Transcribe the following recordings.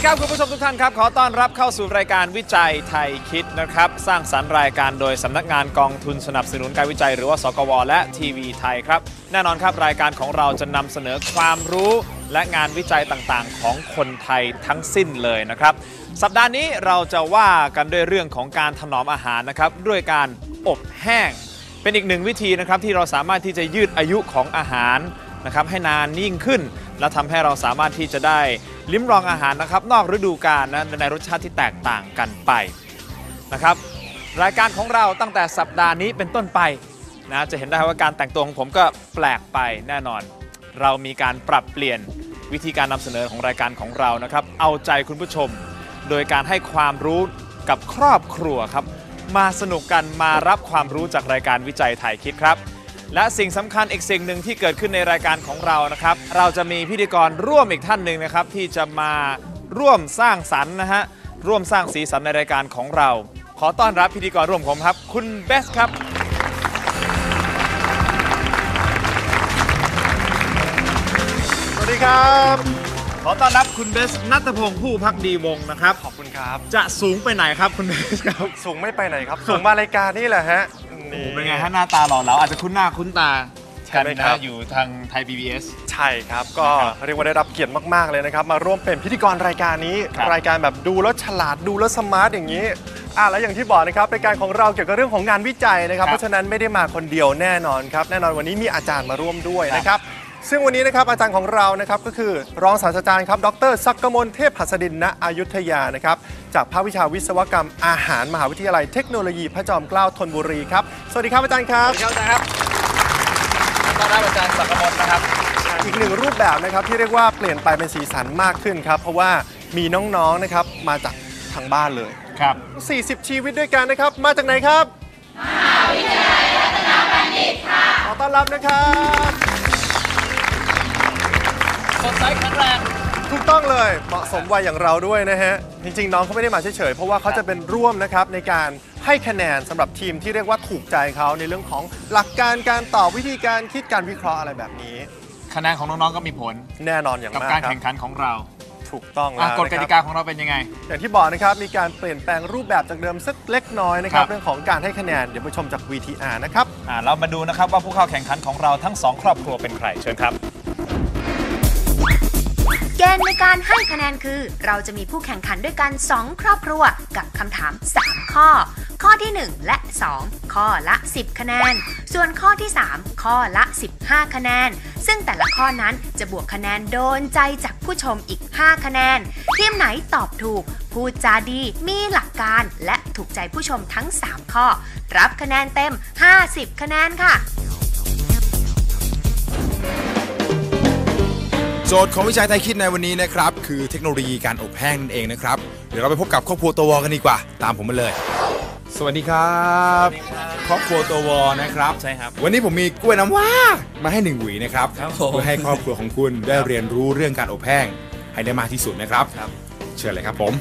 ดีครับคุณผู้ชมทุกท่านครับขอต้อนรับเข้าสู่รายการวิจัยไทยคิดนะครับ สร้างสรรค์รายการโดยสำนักงานกองทุนสนับสนุนการวิจัย หรือว่าสกว และทีวีไทยครับ แน่นอนครับรายการของเราจะนำเสนอความรู้และงานวิจัยต่างๆ ของคนไทยทั้งสิ้นเลยนะครับ สัปดาห์นี้เราจะว่ากันด้วยเรื่องของการถนอมอาหารนะครับด้วยการอบแห้ง เป็นอีกหนึ่งวิธีนะครับที่เราสามารถที่จะยืดอายุของอาหาร นะครับให้นานยิ่งขึ้น และทำให้เราสามารถที่จะได้ลิ้มลองอาหารนะครับ นอกฤดูกาลนะในรสชาติที่แตกต่างกันไปนะครับ รายการของเราตั้งแต่สัปดาห์นี้เป็นต้นไปนะจะเห็นได้ว่าการแต่งตัวของผมก็แปลกไปแน่นอน เรามีการปรับเปลี่ยนวิธีการนำเสนอของรายการของเรานะครับ เอาใจคุณผู้ชม โดยการให้ความรู้กับครอบครัวครับ มาสนุกกันมารับความรู้จากรายการวิจัยไทยคิดครับ และสิ่งสำคัญอีกสิ่งหนึ่งที่เกิดขึ้นในรายการของเรานะครับ เราจะมีพิธีกรร่วมอีกท่านหนึ่งนะครับ ที่จะมาร่วมสร้างสรรค์นะฮะร่วมสร้างสีสันในรายการของเรา ขอต้อนรับพิธีกรร่วมผมครับ คุณเบสครับ สวัสดีครับ ขอต้อนรับคุณเบสนัทพงศ์ผู้พักดีวงศ์นะครับ ขอบคุณครับ จะสูงไปไหนครับคุณเบสครับ สูงไม่ไปไหนครับ สูงมารายการนี่แหละฮะ โอ้โหเป็นไงฮะหน้าตาหล่อเหลาอาจจะคุ้นหน้าคุ้นตาใช่กันไหมครันะบ อยู่ทางไทย PBS ใช่ครับ ก็นะครับเรียกว่าได้รับเกียรติมาก ๆ เลยนะครับ มาร่วมเป็นพิธีกรรายการนี้ ครับ รายการแบบดูแล้วฉลาดดูแล้วสมาร์ทอย่างนี้อะแล้วอย่างที่บอกนะครับรายการของเราเกี่ยวกับเรื่องของงานวิจัยนะครับ เพราะฉะนั้นไม่ได้มาคนเดียวแน่นอนครับ แน่นอนวันนี้มีอาจารย์มาร่วมด้วยนะครับ ซึ่งวันนี้นะครับอาจารย์ของเรานะครับก็คือรองศาสตราจารย์ครับ ดรศักกมลเทพหัสดินณอยุธยานะครับจากภาควิชาวิศวกรรมอาหารมหาวิทยาลัยเทคโนโลยีพระจอมเกล้าธนบุรีครับ สวัสดีครับอาจารย์ครับ สวัสดีครับอาจารย์ครับต้อนรับอาจารย์สักกมลนะครับ อีกหนึ่งรูปแบบนะครับที่เรียกว่าเปลี่ยนไปเป็นสีสันมากขึ้นครับ เพราะว่ามีน้องๆนะครับมาจากทางบ้านเลยครับ 40 ชีวิตด้วยกันนะครับ มาจากไหนครับ มหาวิทยาลัยรัตนบัณฑิตค่ะ ขอต้อนรับนะครับ สดใสแข็งแรงถูกต้องเลยเหมาะสมวัยอย่างเราด้วยนะฮะ จริงๆ น้องเขาไม่ได้มาเฉยๆ เพราะว่าเขาจะเป็นร่วมนะครับในการให้คะแนนสำหรับทีมที่เรียกว่าถูกใจเขาในเรื่องของหลักการการตอบวิธีการคิดการวิเคราะห์อะไรแบบนี้ คะแนนของน้องๆ ก็มีผลแน่นอนอย่างกับมากการครัแข่งขันของเราถูกต้องอะแล้วกฎกนะคติรับกาของเราเป็นยังไง อย่างที่บอกนะครับมีการเปลี่ยนแปลงรูปแบบจากเดิมสักเล็กน้อยนะครับครับ เรื่องของการให้คะแนนเดี๋ยวไปชมจาก VTR นะครับ อ่าเรามาดูนะครับว่าผู้เข้าแข่งขันของเราทั้งสองครอบครัวเป็นใครเชิญครับเก ณฑ์ในการให้คะแนนคือ เราจะมีผู้แข่งขันด้วยกัน 2 ครอบครัวกับคำถาม 3 ข้อ ข้อที่ 1 และ 2 ข้อละ 10 คะแนน ส่วนข้อที่ 3 ข้อละ 15 คะแนน ซึ่งแต่ละข้อนั้นจะบวกคะแนนโดนใจจากผู้ชมอีก 5 คะแนนทีมไหนตอบถูก พูดจาดีมีหลักการและถูกใจผู้ชมทั้ง 3 ข้อ รับคะแนนเต็ม 50 คะแนนค่ะ โจทย์ของวิจัยไทยคิดในวันนี้นะครับ คือเทคโนโลยีการอบแห้งนั่นเองนะครับ เดี๋ยวเราไปพบกับครอบครัวตัววอกันดีกว่า ตามผมมาเลย สวัสดีครับครอบครัวตัววอนะครับใช่ครับ วันนี้ผมมีกล้วยน้ำว้ามาให้หนึ่งหวีนะครับครับผม เพื่อให้ครอบครัวของคุณได้เรียนรู้เรื่องการอบแห้งให้ได้มากที่สุดนะครับ ครับ เชิญเลยครับผม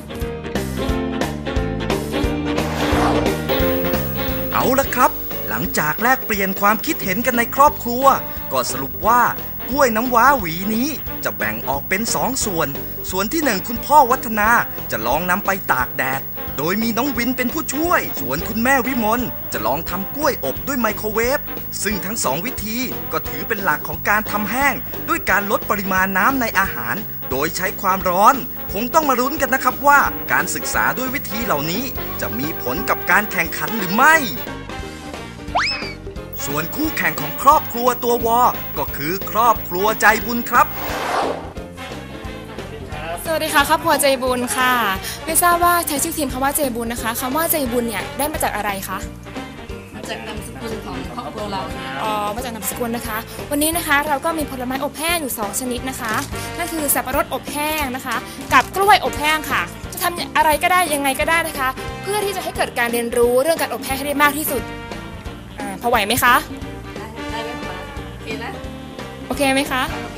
เอาละครับ หลังจากแลกเปลี่ยนความคิดเห็นกันในครอบครัว ก็สรุปว่า กล้วยน้ำว้าหวีนี้จะแบ่งออกเป็นสองส่วน ส่วนที่หนึ่งคุณพ่อวัฒนาจะลองนำไปตากแดด โดยมีน้องวินเป็นผู้ช่วย ส่วนคุณแม่วิมลจะลองทำกล้วยอบด้วยไมโครเวฟ ซึ่งทั้งสองวิธีก็ถือเป็นหลักของการทำแห้ง ด้วยการลดปริมาณน้ำในอาหาร โดยใช้ความร้อน คงต้องมาลุ้นกันนะครับว่า การศึกษาด้วยวิธีเหล่านี้ จะมีผลกับการแข่งขันหรือไม่ ส่วนคู่แข่งของครอบครัวตัววอ ก็คือครอบครัวใจบุญครับ สวัสดีค่ะครอบครัวใจบุญค่ะ ไม่ทราบว่าใช้ชื่อทีมคำว่าใจบุญนะคะคำว่าใจบุญเนี่ยได้มาจากอะไรคะ มาจากนามสกุลของครอบครัวเราเนี่ยอ๋อมาจากนามสกุลนะคะ วันนี้นะคะเราก็มีผลไม้อบแห้งอยู่ 2 ชนิดนะคะนั่นคือสับปะรดอบแห้งนะคะ กับกล้วยอบแห้งค่ะ จะทำอะไรก็ได้ยังไงก็ได้นะคะ เพื่อที่จะให้เกิดการเรียนรู้เรื่องการอบแห้งให้ได้มากที่สุดอา พอไหวไหมคะ ได้ไหมคะโอเคนะ โอเคไหมคะ โอเค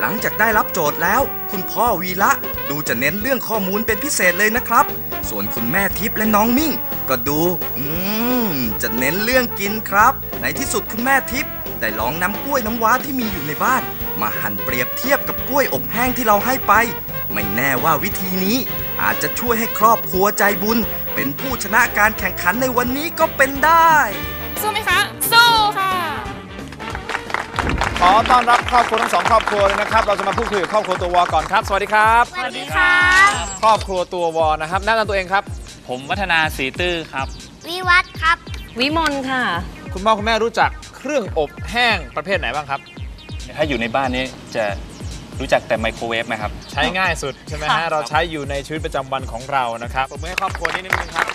หลังจากได้รับโจทย์แล้ว คุณพ่อวีระดูจะเน้นเรื่องข้อมูลเป็นพิเศษเลยนะครับ ส่วนคุณแม่ทิพย์และน้องมิ่ง ก็ดู อืม จะเน้นเรื่องกินครับ ในที่สุดคุณแม่ทิพย์ได้ลองนำกล้วยน้ำว้าที่มีอยู่ในบ้าน มาหั่นเปรียบเทียบกับกล้วยอบแห้งที่เราให้ไป ไม่แน่ว่าวิธีนี้ อาจจะช่วยให้ครอบครัวใจบุญ เป็นผู้ชนะการแข่งขันในวันนี้ก็เป็นได้ สู้ไหมคะสู้ค่ะ ขอต้อนรับครอบครัวทั้งสองครอบครัวเลยนะครับ เราจะมาพูดคุยกับครอบครัวตัววอก่อนครับ สวัสดีครับ สวัสดีค่ะ ครอบครัวตัววอนะครับแนะนำตัวเองครับ ผมวัฒนาสีตื้อครับ วิวัฒน์ครับ วิมลค่ะ คุณพ่อคุณแม่รู้จักเครื่องอบแห้งประเภทไหนบ้างครับ ถ้าอยู่ในบ้านนี้จะ รู้จักแต่ไมโครเวฟไหมครับ ใช้ง่ายสุดใช่ไหมฮะค่ะเราใช้อยู่ในชีวิตประจำวันของเรานะครับปรบมือให้ครอบครัวนี้นิดนึงครับ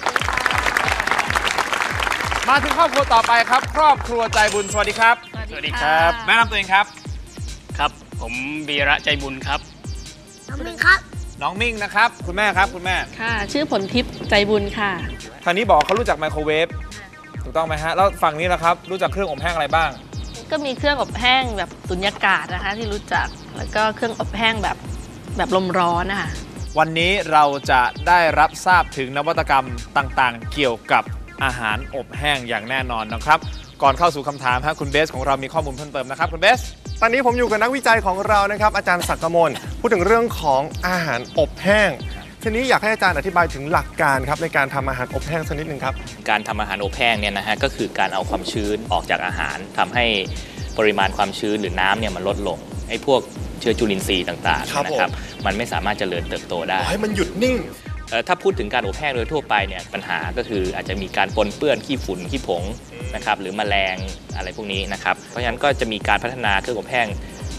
มาถึงครอบครัวต่อไปครับ ครอบครัวใจบุญสวัสดีครับ สวัสดีครับ แนะนำตัวเองครับ ครับ ผมวีระใจบุญครับ น้องมิงครับ น้องมิ่งนะครับ คุณแม่ครับคุณแม่ ค่ะ ชื่อผลทิพย์ใจบุญค่ะ ทางนี้บอกเขารู้จักไมโครเวฟ ถูกต้องไหมฮะ แล้วฝั่งนี้ล่ะครับ รู้จักเครื่องอบแห้งอะไรบ้าง ก็มีเครื่องอบแห้งแบบสุญญากาศนะคะ ที่รู้จักแล้วก็เครื่องอบแห้งแบบแบบลมร้อนนะคะวันนี้เราจะได้รับทราบถึงนวัตกรรมต่างๆ เกี่ยวกับอาหารอบแห้งอย่างแน่นอนนะครับ ก่อนเข้าสู่คำถามฮะคุณเบสของเรามีข้อมูลเพิ่มเติมนะครับคุณเบส ตอนนี้ผมอยู่กับนักวิจัยของเรานะครับ อาจารย์ศักดิ์กมลพูดถึงเรื่องของอาหารอบแห้ง ทีนี้อยากให้อาจารย์อธิบายถึงหลักการครับในการทำอาหารอบแห้งสักนิดหนึ่งครับ การทำอาหารอบแห้งเนี่ยนะฮะก็คือการเอาความชื้นออกจากอาหารทำให้ปริมาณความชื้นหรือน้ำเนี่ยมันลดลงไอ้พวกเชื้อจุลินทรีย์ต่างๆครับนะครับผมมันไม่สามารถเจริญเติบโตได้ขอให้มันหยุดนิ่ง เอ่อถ้าพูดถึงการอบแห้งโดยทั่วไปเนี่ยปัญหาก็คืออาจจะมีการปนเปื้อนขี้ฝุ่นขี้ผงนะครับหรือแมลงอะไรพวกนี้นะครับเพราะฉะนั้นก็จะมีการพัฒนาเครื่องอบแห้ง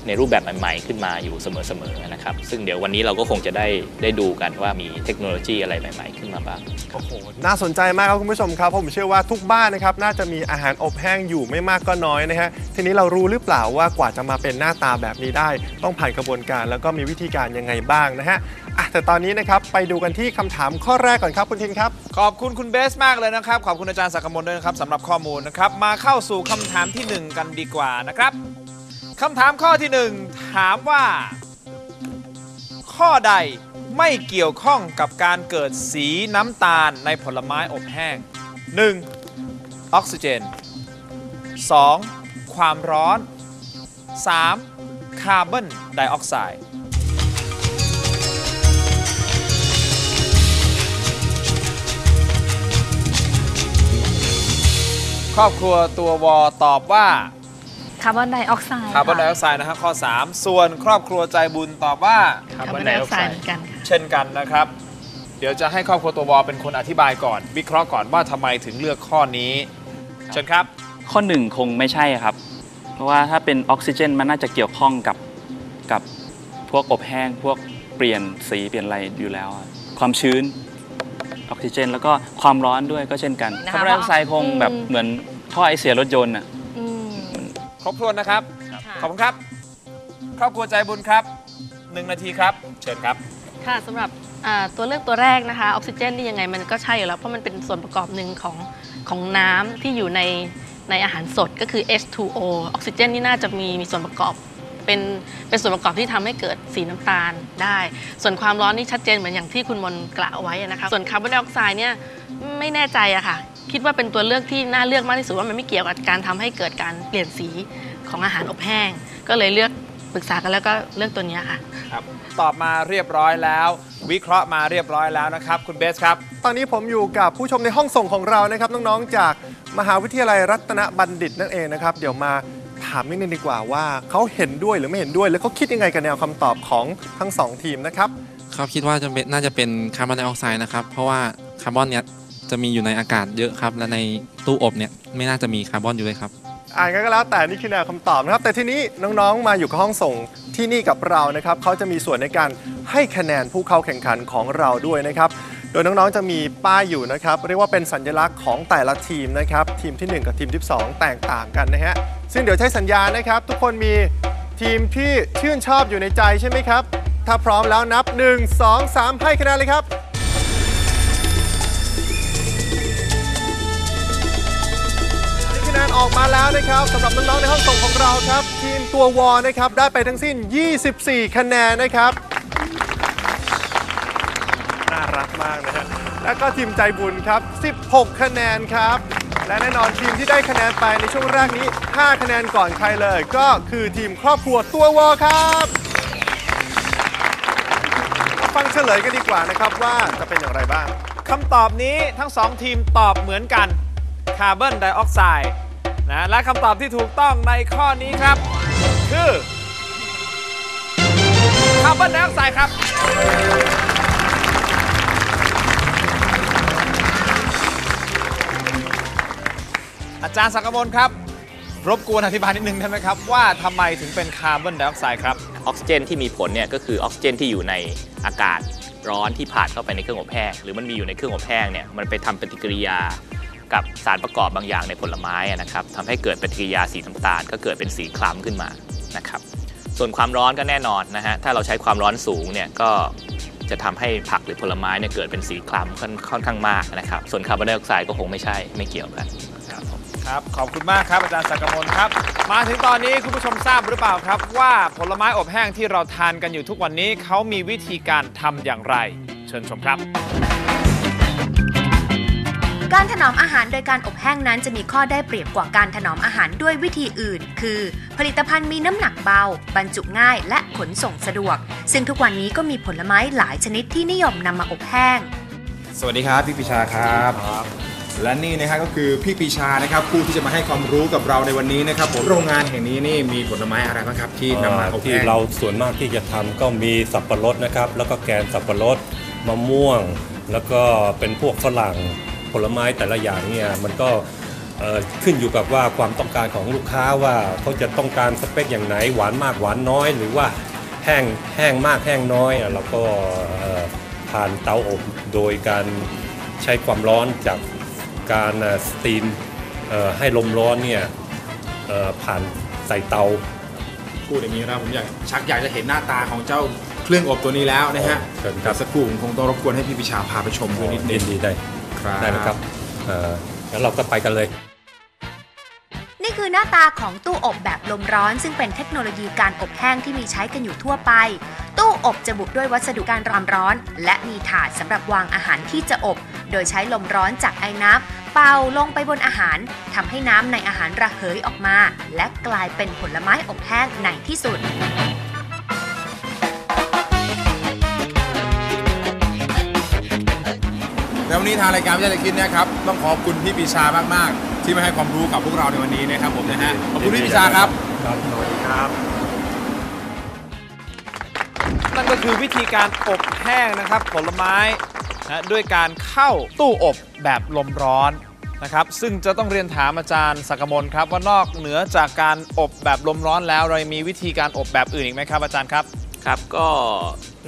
ในรูปแบบใหม่ ๆ ขึ้นมาอยู่เสมอๆนะครับ ซึ่งเดี๋ยววันนี้เราก็คงจะได้ได้ดูกันว่ามีเทคโนโลยีอะไรใหม่ ๆ ขึ้นมาบ้าง โอ้โห น่าสนใจมากครับคุณผู้ชมครับ ผมเชื่อว่าทุกบ้านนะครับน่าจะมีอาหารอบแห้งอยู่ไม่มากก็น้อยนะฮะ ทีนี้เรารู้หรือเปล่าว่ากว่าจะมาเป็นหน้าตาแบบนี้ได้ ต้องผ่านกระบวนการแล้วก็มีวิธีการยังไงบ้างนะฮะอะแต่ตอนนี้นะครับไปดูกันที่คำถามข้อแรกก่อนครับคุณทินครับ ขอบคุณคุณเบสมากเลยนะครับ ขอบคุณอาจารย์ศักดิ์กมลด้วยนะครับสำหรับข้อมูลนะครับ มาเข้าสู่คำถามที่1กันดีกว่านะครับ คำถามข้อที่1ถามว่า ข้อใดไม่เกี่ยวข้องกับการเกิดสีน้ำตาลในผลไม้อบแห้ง 1. ออกซิเจน 2. ความร้อน 3. คาร์บอนไดออกไซด์ครอบครัวตัววอตอบว่า คาร์บอนไดออกไซด์คาร์บอนไดออกไซด์นะครับข้อ 3 ส่วนครอบครัวใจบุญตอบว่าคาร์บอนไดออกไซด์เหมือนกันค่ะเช่นกันนะครับ เดี๋ยวจะให้ครอบครัวตัววอเป็นคนอธิบายก่อน วิเคราะห์ก่อนว่าทำไมถึงเลือกข้อนี้เชิญครับ ข้อหนึ่งคงไม่ใช่ครับ เพราะว่าถ้าเป็นออกซิเจนมันน่าจะเกี่ยวข้องกับกับพวกอบแห้งพวกเปลี่ยนสีเปลี่ยนอะไรอยู่แล้วอะความชื้นออกซิเจน แล้วก็ความร้อนด้วยก็เช่นกันนะคะคาร์บอนไดออกไซด์คงแบบอืมเหมือนท่อไอเสียรถยนต์อะอืม ครบถ้วนนะครับค่ะขอบคุณครับ ครอบครัวใจบุญครับหนึ่งนาทีครับ เชิญครับ ค่ะสำหรับอ่าตัวเลือกตัวแรกนะคะออกซิเจนนี่ยังไงมันก็ใช่อยู่แล้ว เพราะมันเป็นส่วนประกอบหนึ่งของของน้ำที่อยู่ในในอาหารสดก็คือ H2O ออกซิเจนนี่น่าจะมีมีส่วนประกอบ เป็นเป็นส่วนประกอบที่ทำให้เกิดสีน้ำตาลได้ ส่วนความร้อนนี่ชัดเจนเหมือนอย่างที่คุณมนกล่าวไว้นะคะส่วนคาร์บอนไดออกไซด์เนี่ยไม่แน่ใจอะค่ะ คิดว่าเป็นตัวเลือกที่น่าเลือกมากที่สุดว่ามันไม่เกี่ยวกับการทำให้เกิดการเปลี่ยนสีของอาหารอบแห้ง ก็เลยเลือกปรึกษากันแล้วก็เลือกตัวเนี้ยค่ะครับตอบมาเรียบร้อยแล้ว วิเคราะห์มาเรียบร้อยแล้วนะครับ คุณเบสครับ ตอนนี้ผมอยู่กับผู้ชมในห้องส่งของเรานะครับน้องๆจากมหาวิทยาลัยรัตนบัณฑิตนั่นเองนะครับ เดี๋ยวมาถามนิดนึงดีกว่าว่าเขาเห็นด้วยหรือไม่เห็นด้วย แล้วเขาคิดยังไงกับแนวคำตอบของทั้งสองทีมนะครับ ครับคิดว่าจะเป็นน่าจะเป็นคาร์บอนไดออกไซด์นะครับ เพราะว่าคาร์บอนเนี่ยจะมีอยู่ในอากาศเยอะครับ และในตู้อบเนี่ยไม่น่าจะมีคาร์บอนอยู่เลยครับ อ่านกันก็แล้วแต่นี่คือแนวคำตอบนะครับ แต่ทีนี้น้องๆมาอยู่กับห้องส่งที่นี่กับเรานะครับเขาจะมีส่วนในการให้คะแนนผู้เข้าแข่งขันของเราด้วยนะครับ โดยน้องๆจะมีป้ายอยู่นะครับ เรียกว่าเป็นสัญลักษณ์ของแต่ละทีมนะครับ ทีมทีหนึ่1 กับทีมที่ 2 แตกต่างกันนะฮะ ซึ่งเดี๋ยวใช้สัญญาณนะครับ ทุกคนมีทีมที่ชื่นชอบอยู่ในใจใช่ไหมครับ ถ้าพร้อมแล้วนับ 1 2 3 ให้คะแนนเลยครับคะแนนออกมาแล้วนะครับสำหรับน้องๆในห้องส่งของเราครับ ทีมตัววอนะครับได้ไปทั้งสิ้น 24 คะแนนนะครับ แล้วก็ทีมใจบุญครับ 16 คะแนนครับ และแน่นอนทีมที่ได้คะแนนไปในช่วงแรกนี้ 5 คะแนนก่อนใครเลย ก็คือทีมครอบครัวตัววอครับมาฟังเฉลยกันดีกว่านะครับว่าจะเป็นอย่างไรบ้าง คำตอบนี้ทั้งสองทีมตอบเหมือนกันคาร์บอนไดออกไซด์นะและคำตอบที่ถูกต้องในข้อนี้ครับ คือคาร์บอนไดออกไซด์ครับ อาจารย์สักกมลครับ รบกวนอธิบายนิดนึงได้ไหมครับ ว่าทำไมถึงเป็นคาร์บอนไดออกไซด์ครับออกซิเจนที่มีผลเนี่ยก็คือออกซิเจนที่อยู่ในอากาศร้อนที่ผ่านเข้าไปในเครื่องอบแห้งหรือมันมีอยู่ในเครื่องอบแห้งเนี่ยมันไปทำปฏิกิริยากับสารประกอบบางอย่างในผลไม้นะครับทำให้เกิดปฏิกิริยาสีน้ำตาล ก็เกิดเป็นสีคล้ำขึ้นมานะครับส่วนความร้อนก็แน่นอนนะฮะถ้าเราใช้ความร้อนสูงเนี่ยก็จะทำให้ผักหรือผลไม้เนี่ยเกิดเป็นสีคล้ำค่อนข้างมากนะครับส่วนคาร์บอนไดออกไซด์ก็คงไม่ใช่ไม่เกี่ยวกัน ครับผมครับ ขอบคุณมากครับอาจารย์สักกมลครับ มาถึงตอนนี้คุณผู้ชมทราบหรือเปล่าครับ ว่าผลไม้อบแห้งที่เราทานกันอยู่ทุกวันนี้เขามีวิธีการทำอย่างไร เชิญชมครับ การถนอมอาหารโดยการอบแห้งนั้นจะมีข้อได้เปรียบกว่าการถนอมอาหารด้วยวิธีอื่น คือ ผลิตภัณฑ์มีน้ำหนักเบา บรรจุง่ายและขนส่งสะดวก ซึ่งทุกวันนี้ก็มีผลไม้หลายชนิดที่นิยมนำมาอบแห้ง สวัสดีครับ พี่ปีชาครับ และนี่นะครับก็คือพี่ปีชานะครับผู้ที่จะมาให้ความรู้กับเราในวันนี้นะครับผมโรงงานแห่งนี้นี่มีผลไม้อะไรบ้างครับที่นำมาอบที่แห้ง เราส่วนมากที่จะทำก็มีสับปะรดนะครับ แล้วก็แกนสับปะรดมะม่วง แล้วก็เป็นพวกฝรั่งผลไม้แต่ละอย่างเนี่ยมันก็เอ่อขึ้นอยู่กับว่าความต้องการของลูกค้าว่าเขาจะต้องการสเปคอย่างไหนหวานมากหวานน้อย หรือว่าแห้งแห้งมากแห้งน้อยอะเราก็เอ่อผ่านเตาอบโดยการใช้ความร้อนจาก การเอ่อสตีมเอ่อให้ลมร้อนเนี่ยเอ่อผ่านใส่เตา พูดอย่างนี้นะผมอยากชักอยากจะเห็นหน้าตาของเจ้าเครื่องอบตัวนี้แล้วนะฮะเชิญคแต่รับสักครู่ผมคงต้องรบกวนให้พี่ปิชาพาไปชมด้วยนิดนึยิงนดีได้ครับได้ไหมครับเอ่องั้นเราก็ไปกันเลย นี่คือหน้าตาของตู้อบแบบลมร้อน ซึ่งเป็นเทคโนโลยีการอบแห้งที่มีใช้กันอยู่ทั่วไป ตู้อบจะบุด้วยวัสดุการความร้อน และมีถาดสำหรับวางอาหารที่จะอบ โดยใช้ลมร้อนจากไอ้น้ำเป่าลงไปบนอาหารทำให้น้ำในอาหารระเหยออกมา และกลายเป็นผลไม้อบแห้งในที่สุดแล้ววันนี้ทางรายการวิทยาคิดนะครับต้องขอบคุณพี่ปีชามาก ๆ ที่มาให้ความรู้กับพวกเราในวันนี้นะครับผมนะฮะขอบคุณพี่ปีชาครับครับสวัสดีครับ นั่นก็คือวิธีการอบแห้งนะครับ ผลไม้นะด้วยการเข้าตู้อบแบบลมร้อนนะครับ ซึ่งจะต้องเรียนถามอาจารย์สักกมลครับว่านอกเหนือจากการอบแบบลมร้อนแล้วเรายังมีวิธีการอบแบบอื่นอีกไหมครับ อาจารย์ครับครับก็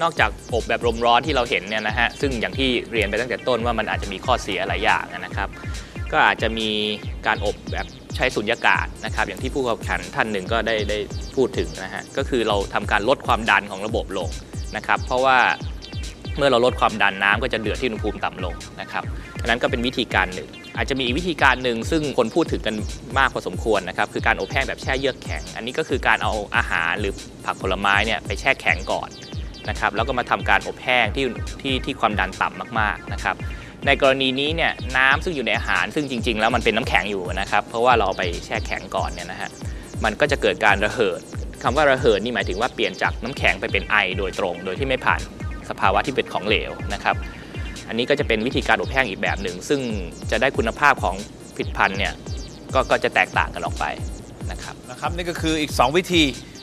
นอกจากอบแบบลมร้อนที่เราเห็นเนี่ยนะฮะซึ่งอย่างที่เรียนไปตั้งแต่ต้นว่ามันอาจจะมีข้อเสียหลายอย่างนะครับ ก็อาจจะมีการอบแบบ ใช้สุญญากาศนะครับอย่างที่ผู้ข้าแข่งขันท่านหนึ่งก็ได้ได้พูดถึงนะฮะก็คือเราทำการลดความดันของระบบลงนะครับเพราะว่าเมื่อเราลดความดันน้ำก็จะเดือดที่อุณหภูมิต่ำลงนะครับอันนั้นก็เป็นวิธีการหนึ่ง อาจจะมีอีกวิธีการหนึ่งซึ่งคนพูดถึงกันมากพอสมควรนะครับคือการอบแห้งแบบแช่เยือกแข็ง อันนี้ก็คือการเอาอาหารหรือผักผลไม้เนี่ยไปแช่แข็งก่อนนะครับแล้วก็มาทำการอบแห้งที่ที่ที่ความดันต่ำมากๆนะครับ ในกรณีนี้เนี่ยน้ำซึ่งอยู่ในอาหารซึ่งจริง ๆ แล้วมันเป็นน้ำแข็งอยู่นะครับ เพราะว่าเราไปแช่แข็งก่อนเนี่ยนะฮะมันก็จะเกิดการระเหิดคำว่าระเหิดนี่หมายถึงว่าเปลี่ยนจากน้ำแข็งไปเป็นไอโดยตรง โดยที่ไม่ผ่านสภาวะที่เป็นของเหลวนะครับอันนี้ก็จะเป็นวิธีการอบแห้งอีกแบบหนึ่ง ซึ่งจะได้คุณภาพของผลิตภัณฑ์เนี่ยกก็จะแตกต่างกันออกไปนะครับนะครับนี่ก็คืออีก 2 วิธี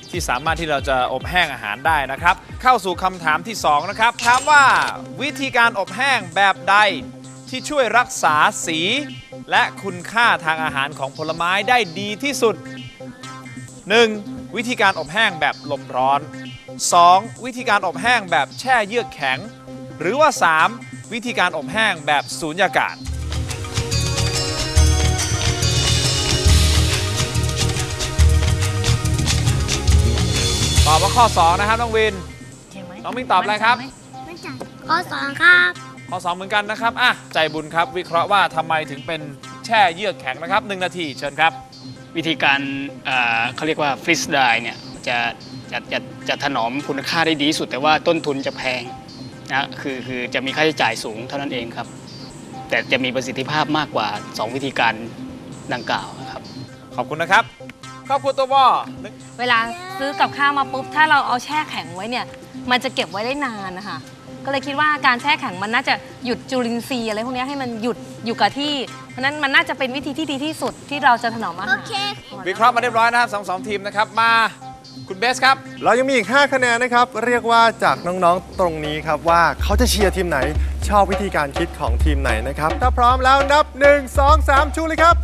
ที่สามารถที่เราจะอบแห้งอาหารได้นะครับ เข้าสู่คำถามที่ 2 นะครับ ถามว่าวิธีการอบแห้งแบบใดที่ช่วยรักษาสี และคุณค่าทางอาหารของผลไม้ได้ดีที่สุด 1. วิธีการอบแห้งแบบลมร้อน 2. วิธีการอบแห้งแบบแช่เยือกแข็ง หรือว่า 3. วิธีการอบแห้งแบบสูญญากาศตอบว่าข้อ 2 นะครับน้องวิน น้องมิงตอบอะไรครับข้อสองครับข้อ2เหมือนกันนะครับอะใจบุญครับ วิเคราะห์ว่าทำไมถึงเป็นแช่เยือกแข็งนะครับ1นาทีเชิญครับ วิธีการเอ่อเขาเรียกว่าฟรีสไดเนี่ยจะจะจะจะถนอมคุณค่าได้ดีที่สุด แต่ว่าต้นทุนจะแพงนะคือคือจะมีค่าใช้จ่ายสูงเท่านั้นเองครับ แต่จะมีประสิทธิภาพมากกว่า 2 วิธีการดังกล่าวนะครับ ขอบคุณนะครับครอบครัวตัววอเวลาซื้อกับข้าวมาปุ๊บ ถ้าเราเอาแช่แข็งไว้เนี่ย มันจะเก็บไว้ได้นานนะคะ ก็เลยคิดว่าการแช่แข็งมันน่าจะหยุดจุลินทรีย์อะไรพวกเนี้ยให้มันหยุดอยู่กับที่ เพราะฉะนั้นมันน่าจะเป็นวิธีที่ดีที่สุดที่เราจะถนอมอาหารวิเคราะห์มาเรียบร้อยนะครับสองสองทีมนะครับ มาคุณเบสครับ เรายังมีอีก 5 คะแนนนะครับ เรียกว่าจากน้องๆตรงนี้ครับว่าเขาจะเชียร์ทีมไหน ชอบวิธีการคิดของทีมไหนนะครับ ถ้าพร้อมแล้วนับ 1 2 3 ชูเลยครับ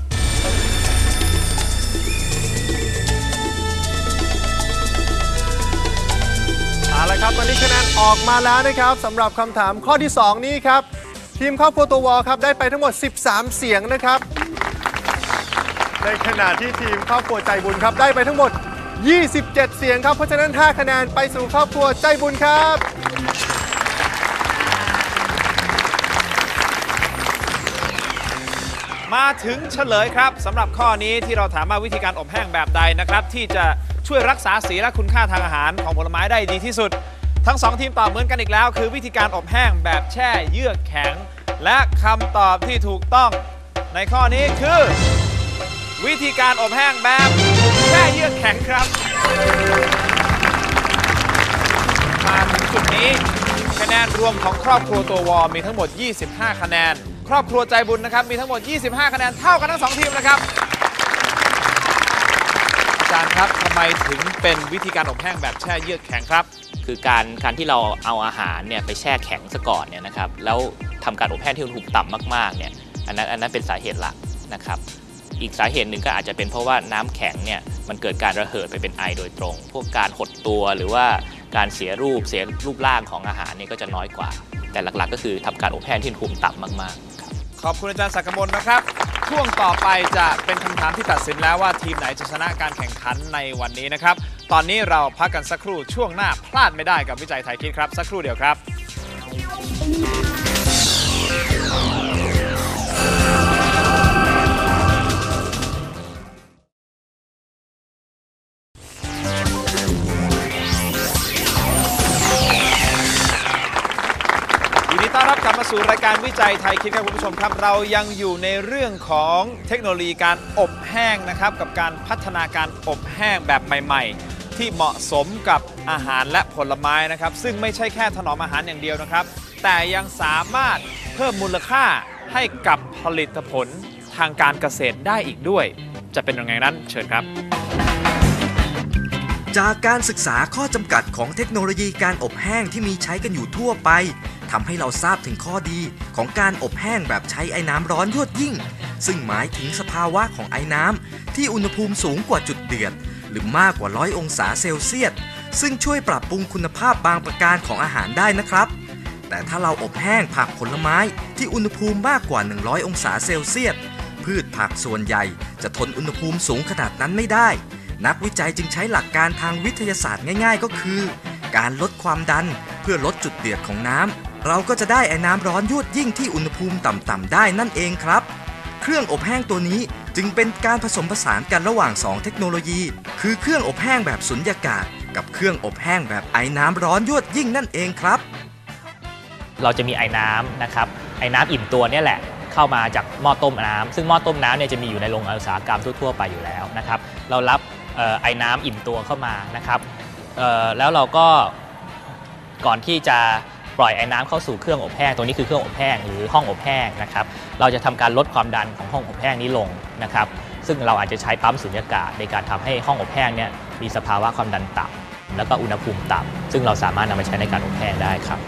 เอาละครับตอนนี้คะแนนออกมาแล้วนะครับสำหรับคำถามข้อที่ 2 นี้ครับ ทีมครอบครัวตัววอครับได้ไปทั้งหมด 13 เสียงนะครับ ในขณะที่ทีมครอบครัวใจบุญครับได้ไปทั้งหมด 27 เสียงครับ เพราะฉะนั้น 5 คะแนนไปสู่ครอบครัวใจบุญครับ มาถึงเฉลยครับสำหรับข้อนี้ที่เราถามมาวิธีการอบแห้งแบบใดนะครับ ที่จะ ช่วยรักษาสีและคุณค่าทางอาหารของผลไม้ได้ดีที่สุด ทั้งสองทีมตอบเหมือนกันอีกแล้ว คือวิธีการอบแห้งแบบแช่เยือกแข็ง และคำตอบที่ถูกต้อง ในข้อนี้คือ วิธีการอบแห้งแบบแช่เยือกแข็งครับมาถึงจุดนี้คะแนนรวมของครอบครัวตัววอมีทั้งหมด 25 คะแนน ครอบครัวใจบุญนะครับ มีทั้งหมด 25 คะแนนเท่ากันทั้งสองทีมนะครับ จารย์ครับทำไมถึงเป็นวิธีการอบแห้งแบบแช่เยือกแข็งครับ คือการการที่เราเอาอาหารเนี่ยไปแช่แข็งซะก่อนเนี่ยนะครับแล้วทำการอบแห้งที่อุณหภูมิต่ำมากๆเนี่ยอันนั้นอันนั้นเป็นสาเหตุหลักนะครับ อีกสาเหตุหนึ่งก็อาจจะเป็นเพราะว่าน้ำแข็งเนี่ยมันเกิดการระเหิดไปเป็นไอโดยตรง พวกการหดตัวหรือว่าการเสียรูปเสียรูปร่างของอาหารเนี่ยก็จะน้อยกว่า แต่หลักๆ ก็คือทำการอบแห้งที่อุณหภูมิต่ำมากๆขอบคุณอาจารย์สักกมลนะครับ ช่วงต่อไปจะเป็นคำถามที่ตัดสินแล้วว่าทีมไหนจะชนะการแข่งขันในวันนี้นะครับ ตอนนี้เราพักกันสักครู่ช่วงหน้าพลาดไม่ได้กับวิจัยไทยคิดครับ สักครู่เดียวครับ ยินดีต้อนรับกลับมาสู่รายการวิจัยไทยคิดครับคุณผู้ชมครับ เรายังอยู่ในเรื่องของเทคโนโลยีการอบแห้งนะครับ กับการพัฒนาการอบแห้งแบบใหม่ ๆ ที่เหมาะสมกับอาหารและผลไม้นะครับ ซึ่งไม่ใช่แค่ถนอมอาหารอย่างเดียวนะครับ แต่ยังสามารถเพิ่มมูลค่าให้กับผลิตผลทางการเกษตรได้อีกด้วย จะเป็นยังไงนั้นเชิญครับ จากการศึกษาข้อจำกัดของเทคโนโลยีการอบแห้งที่มีใช้กันอยู่ทั่วไปทำให้เราทราบถึงข้อดีของการอบแห้งแบบใช้ไอ้น้ำร้อนยวดยิ่ง ซึ่งหมายถึงสภาวะของไอ้น้ำที่อุณหภูมิสูงกว่าจุดเดือด หรือมากกว่าร้อยองศาเซลเซียส ซึ่งช่วยปรับปรุงคุณภาพบางประการของอาหารได้นะครับ แต่ถ้าเราอบแห้งผักผลไม้ที่อุณหภูมิมากกว่า 100 องศาเซลเซียส พืชผักส่วนใหญ่จะทนอุณหภูมิสูงขนาดนั้นไม่ได้ นักวิจัยจึงใช้หลักการทางวิทยาศาสตร์ง่าย ๆ ก็คือ การลดความดันเพื่อลดจุดเดือดของน้ำเราก็จะได้ไอ้น้ำร้อนยวดยิ่งที่อุณหภูมิต่ำๆได้นั่นเองครับ เครื่องอบแห้งตัวนี้จึงเป็นการผสมผสานกันระหว่าง 2 เทคโนโลยี คือเครื่องอบแห้งแบบสุญญากาศ กับเครื่องอบแห้งแบบไอ้น้ำร้อนยวดยิ่งนั่นเองครับ เราจะมีไอ้น้ำนะครับไอ้น้ำอิ่มตัวเนี่ยแหละเข้ามาจากหม้อต้มน้ำซึ่งหม้อต้มน้ำเนี่ยจะมีอยู่ในโรงงานอุตสาหกรรมทั่วๆไปอยู่แล้วนะครับ เรารับ ไอ้น้ำอิ่มตัวเข้ามานะครับแล้วเราก็ก่อนที่จะปล่อยไอ้น้ำเข้าสู่เครื่องอบแห้ง ตรงนี้คือเครื่องอบแห้งหรือห้องอบแห้งนะครับ เราจะทำการลดความดันของห้องอบแห้งนี้ลงนะครับ ซึ่งเราอาจจะใช้ปั๊มสุญญากาศในการทำให้ห้องอบแห้งเนี่ยมีสภาวะความดันต่ำแล้วก็อุณหภูมิต่ำซึ่งเราสามารถนำมาใช้ในการอบแห้งได้ครับ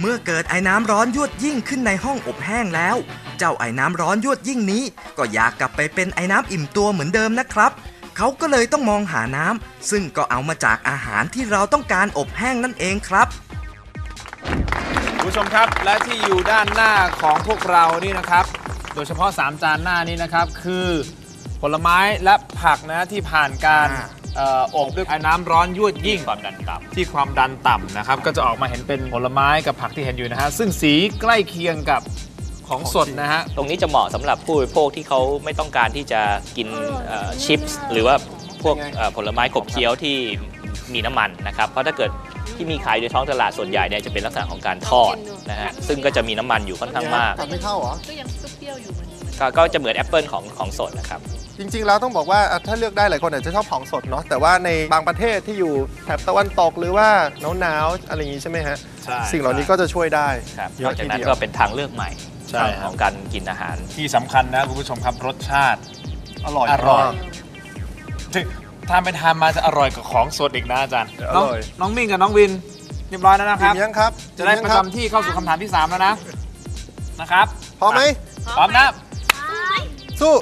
เมื่อเกิดไอ้น้ำร้อนยวดยิ่งขึ้นในห้องอบแห้งแล้ว เจ้าไอ้น้ำร้อนยวดยิ่งนี้ ก็อยากกลับไปเป็นไอ้น้ำอิ่มตัวเหมือนเดิมนะครับ เขาก็เลยต้องมองหาน้ำซึ่งก็เอามาจากอาหารที่เราต้องการอบแห้งนั่นเองครับคุณผู้ชมครับและที่อยู่ด้านหน้าของพวกเรานี่นะครับ โดยเฉพาะ 3 จานหน้านี้นะครับ คือผลไม้และผักนะที่ผ่านการเอ่ออบด้วยไอ้น้ำร้อนยวดยิ่งความดันต่ำที่ความดันต่ำนะครับ ก็จะออกมาเห็นเป็นผลไม้กับผักที่เห็นอยู่นะฮะซึ่งสีใกล้เคียงกับ ของสดนะฮะ ตรงนี้จะเหมาะสำหรับผู้บริโภคที่เขาไม่ต้องการที่จะกินชิปส์หรือว่าพวกเอ่อผลไม้ขบเคี้ยวที่มีน้ำมันนะครับ เพราะถ้าเกิดที่มีขายในท้องตลาดส่วนใหญ่เนี่ยจะเป็นลักษณะของการทอดนะฮะซึ่งก็จะมีน้ำมันอยู่ค่อนข้างมากตัดไม่เข้าเหรอก็ยังเปรี้ยวๆอยู่เหมือนก็ก็จะเหมือนแอปเปิลของของสดนะครับจริงๆ แล้วต้องบอกว่าอะถ้าเลือกได้หลายคนอาจจะชอบของสดเนาะแต่ว่าในบางประเทศที่อยู่แถบตะวันตกหรือว่าหนาวๆอะไรอย่างนี้ใช่ไหมฮะใช่สิ่งเหล่านี้ก็จะช่วยได้ครับเยนอกอะจากทีนั้นเดียวก็เป็นทางเลือกใหม่ ใช่ครับ ของการกินอาหาร ที่สำคัญนะคุณผู้ชมครับรสชาติ อร่อยอร่อย มาก ถึงทานไปทานมาจะอร่อยกว่าของสดอีกนะอาจารย์ อน้องร่อยน้องมิ่งกับน้องวินเรียบร้อยแล้วนะครับ อิ่มยังครับจะได้อิ่มปยังระครับจำที่เข้าสู่คำถามที่ 3 แล้วนะนะครับพร้อมไหมพร้อมนะสู้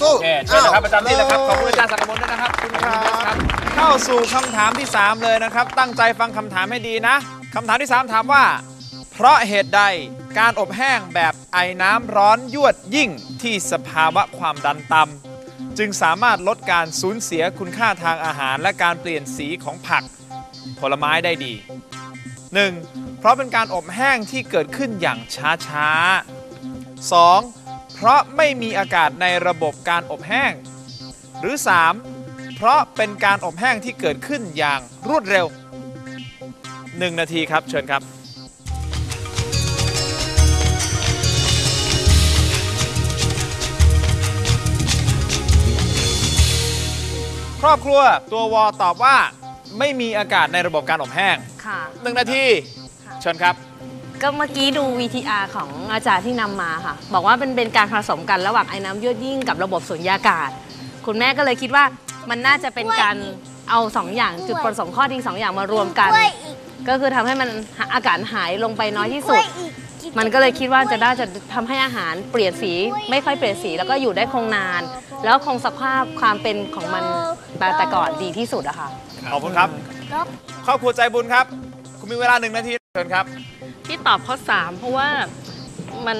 สู้โอเคเชิญนะครับประจำที่เลยครับขอบคุณอาจารย์สักกมลด้วยนะครับขอบคุณครับเข้าสู่คำถามที่ 3 เลยนะครับ ตั้งใจฟังคำถามให้ดีนะคำถามที่ 3 ถามว่า เพราะเหตุใด การอบแห้งแบบไอน้ำร้อนยวดยิ่งที่สภาวะความดันต่ำจึงสามารถลดการสูญเสียคุณค่าทางอาหาร และการเปลี่ยนสีของผัก ผลไม้ได้ดี 1. เพราะเป็นการอบแห้งที่เกิดขึ้นอย่างช้าๆ 2. เพราะไม่มีอากาศในระบบการอบแห้ง หรือ 3. เพราะเป็นการอบแห้งที่เกิดขึ้นอย่างรวดเร็ว 1 นาทีครับเชิญครับ รอบครัวตัววอตอบว่าไม่มีอากาศในระบบการอบแห้งค่ะ หนึ่งนาทีเชิญครับ ก็เมื่อกี้ดู VTR ของอาจารย์ที่นำมาค่ะ บอกว่าเป็นเป็นการผสมกันระหว่างไอ้น้ำยวดยิ่งกับระบบสุญญากาศ คุณแม่ก็เลยคิดว่ามันน่าจะเป็นการเอาสองอย่างจุดประสงค์ข้อดีสองอย่างมารวมกัน ก็คือทำให้มันอากาศหายลงไปน้อยที่สุด มันก็เลยคิดว่าจะได้จะทำให้อาหารเปลี่ยนสีไม่ค่อยเปลี่ยนสีแล้วก็อยู่ได้คงนาน แล้วคงสภาพความเป็นของมันแบบแต่ก่อนดีที่สุดอะค่ะ ขอบคุณครับครอบครัวใจบุญครับ คุณมีเวลาหนึ่งนาทีเชิญครับที่ตอบข้อ3เพราะว่ามัน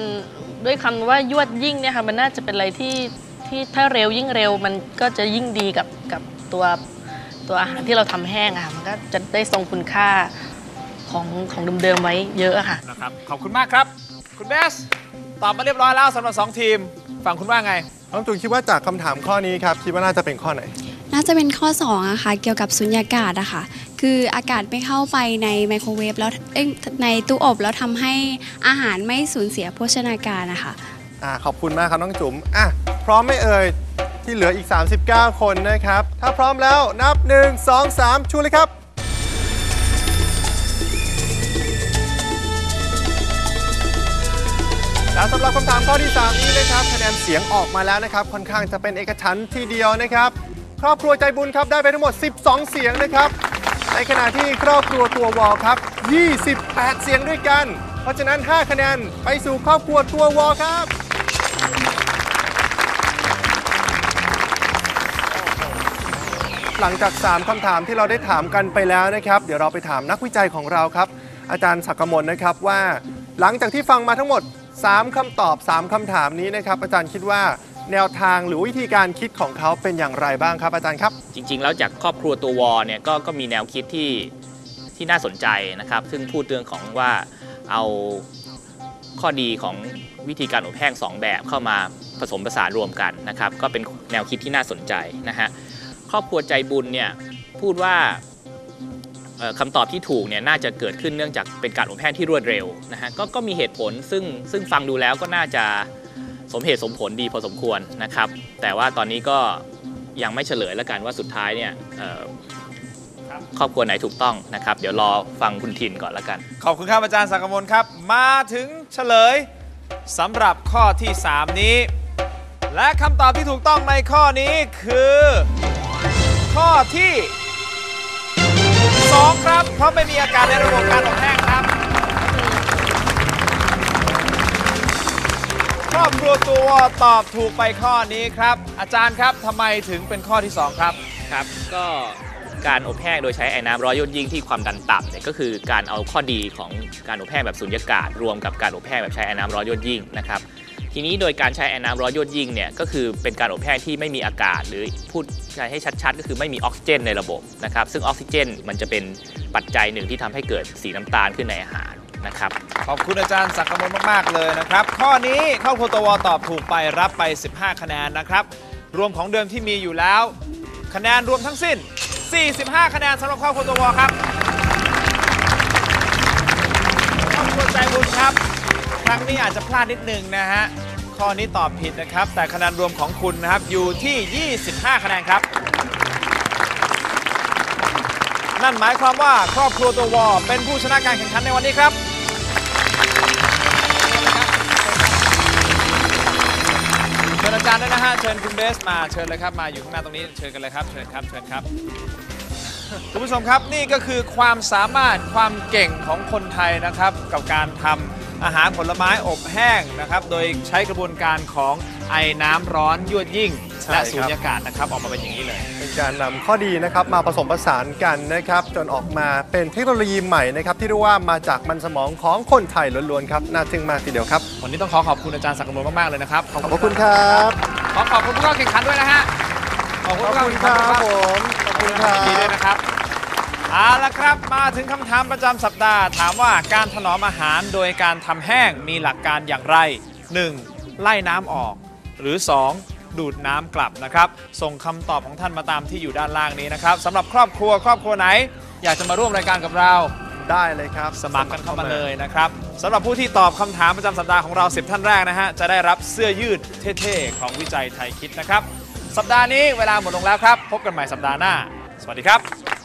ด้วยคำว่ายวดยิ่งเนี่ยค่ะมันน่าจะเป็นอะไรที่ที่ถ้าเร็วยิ่งเร็วมันก็จะยิ่งดีกับกับตัวตัวอาหารที่เราทำแห้งอะค่ะมันก็จะได้ทรงคุณค่าของของเดิมๆไว้เยอะอะค่ะนะครับขอบคุณมากครับ คุณเบสตอบมาเรียบร้อยแล้วสำหรับ 2 ทีม ฝั่งคุณว่าไงน้องจูนคิดว่าจากคำถามข้อนี้ครับคิดว่าน่าจะเป็นข้อไหน น่าจะเป็นข้อ2อะค่ะเกี่ยวกับสุญญากาศอะค่ะคืออากาศไม่เข้าไปในไมโครเวฟแล้วในตู้อบแล้วทำให้อาหารไม่สูญเสียโภชนาการนะคะอ่าขอบคุณมากครับน้องจุ๋มอะพร้อมไหม่เอ่ยที่เหลืออีก 39 คนนะครับ ถ้าพร้อมแล้วนับ 1 2 3 ชูเลยครับแล้วสำหรับคำถามข้อที่ 3 นี้นะครับคะแนนเสียงออกมาแล้วนะครับ ค่อนข้างจะเป็นเอกฉันท์ทีเดียวนะครับ ครอบครัวใจบุญครับได้ไปทั้งหมด 12 เสียงนะครับ ในขณะที่ครอบครัวตัววอครับ 28 เสียงด้วยกัน เพราะฉะนั้น 5 คะแนนไปสู่ครอบครัวตัววอครับ หลังจาก 3คำถามที่เราได้ถามกันไปแล้วนะครับ เดี๋ยวเราไปถามนักวิจัยของเราครับ อาจารย์ศักกมลนะครับว่า หลังจากที่ฟังมาทั้งหมด 3คำตอบ 3คำถามนี้นะครับ อาจารย์คิดว่า แนวทางหรือวิธีการคิดของเขาเป็นอย่างไรบ้างครับอาจารย์ครับ จริง ๆ แล้วจากครอบครัวตัววอเนี่ยก็ก็มีแนวคิดที่ที่น่าสนใจนะครับ ซึ่งพูดเรื่องของว่าเอาข้อดีของวิธีการอบแห้ง 2 แบบเข้ามาผสมผสานรวมกันนะครับ ก็เป็นแนวคิดที่น่าสนใจนะฮะครอบครัวใจบุญเนี่ยพูดว่าเอ่อคำตอบที่ถูกเนี่ยน่าจะเกิดขึ้นเนื่องจากเป็นการอบแห้งที่รวดเร็วนะฮะก็ก็มีเหตุผลซึ่งซึ่งฟังดูแล้วก็น่าจะ สมเหตุสมผลดีพอสมควรนะครับ แต่ว่าตอนนี้ก็ยังไม่เฉลยแล้วกันว่าสุดท้ายเนี่ยครอบครัวไหนถูกต้องนะครับ เดี๋ยวรอฟังคุณทินก่อนแล้วกัน ขอบคุณครับอาจารย์สักกมลครับ มาถึงเฉลยสำหรับข้อที่ 3 นี้ และคำตอบที่ถูกต้องในข้อนี้คือ ข้อที่ 2 ครับ เพราะไม่มีอากาศในระบบการอบแห้งครับ ครอบครัวตัวตอบถูกไปข้อนี้ครับ อาจารย์ครับทำไมถึงเป็นข้อที่ 2 ครับ ครับก็การอบแห้งโดยใช้ไอ้น้ำร้อยยดยิ่งที่ความดันต่ำเนี่ยก็คือการเอาข้อดีของการอบแห้งแบบสุญญากาศ รวมกับการอบแห้งแบบใช้ไอ้น้ำร้อยยดยิ่งนะครับทีนี้โดยการใช้ไอ้น้ำร้อยยดยิ่งเนี่ยก็คือเป็นการอบแห้งที่ไม่มีอากาศ หรือพูดให้ชัดๆ ก็คือไม่มีออกซิเจนในระบบนะครับซึ่งออกซิเจนมันจะเป็นปัจจัยหนึ่งที่ทำให้เกิดสีน้ำตาลขึ้นในอาหาร นะครับ ขอบคุณอาจารย์สักกมลมาก ๆ เลยนะครับ ข้อนี้ครอบครัวตวตอบถูกไปรับไป 15 คะแนนนะครับ รวมของเดิมที่มีอยู่แล้ว คะแนนรวมทั้งสิ้น 45 คะแนนสำหรับครอบครัวตววครับครอบครัวใจบุญครับ ครั้งนี้อาจจะพลาดนิดนึงนะฮะข้อนี้ตอบผิดนะครับ แต่คะแนนรวมของคุณนะครับอยู่ที่ 25 คะแนนครับ นั่นหมายความว่าครอบครัวตัววอเป็นผู้ชนะการแข่งขันในวันนี้ครับ เชิญอาจารย์ด้วยนะฮะ เชิญคุณเบสมา เชิญเลยครับ มาอยู่ข้างหน้าตรงนี้ เชิญกันเลยครับ เชิญครับ เชิญครับ คุณผู้ชมครับ นี่ก็คือความสามารถ ความเก่งของคนไทยนะครับ กับการทำอาหารผลไม้อบแห้งนะครับ โดยใช้กระบวนการของไอ้น้ำร้อนยวดยิ่งใช่และครับสูญญากาศนะครับ ออกมาเป็นอย่างนี้เลยเป็น การนำข้อดีนะครับมาผสมผสานกันนะครับจนออกมาเป็นเทคโนโลยีใหม่นะครับที่เรียกว่ามาจากมันสมองของคนไทยล้วนๆครับน่าทึ่งมากทีเดียวครับวันนี้ต้องขอขอบคุณอาจารย์สักกมลมากๆเลยนะครับขอบพระคุณครับขอขอบคุณผู้เข้าแข่งขันด้วยนะฮะขอบคุณผู้เข้าแข่งขันขอบคุณครับผมขอบคุณครับยินดีด้วยนะครับเอาละครับมาถึงคำถามประจำสัปดาห์ ถามว่าการถนอมอาหารโดยการทำแห้งมีหลักการอย่างไร 1. ไล่น้ำออก หรือ 2. ดูดน้ำกลับนะครับ ส่งคำตอบของท่านมาตามที่อยู่ด้านล่างนี้นะครับสำหรับครอบครัวครอบครัวไหน อยากจะมาร่วมรายการกับเรา ได้เลยครับ สมัครกันเข้ามาเลยนะครับสำหรับผู้ที่ตอบคำถามประจำสัปดาห์ของเรา 10 ท่านแรกนะฮะ จะได้รับเสื้อยืดเท่ๆ ของวิจัยไทยคิดนะครับ สัปดาห์นี้เวลาหมดลงแล้วครับ พบกันใหม่สัปดาห์หน้า สวัสดีครับ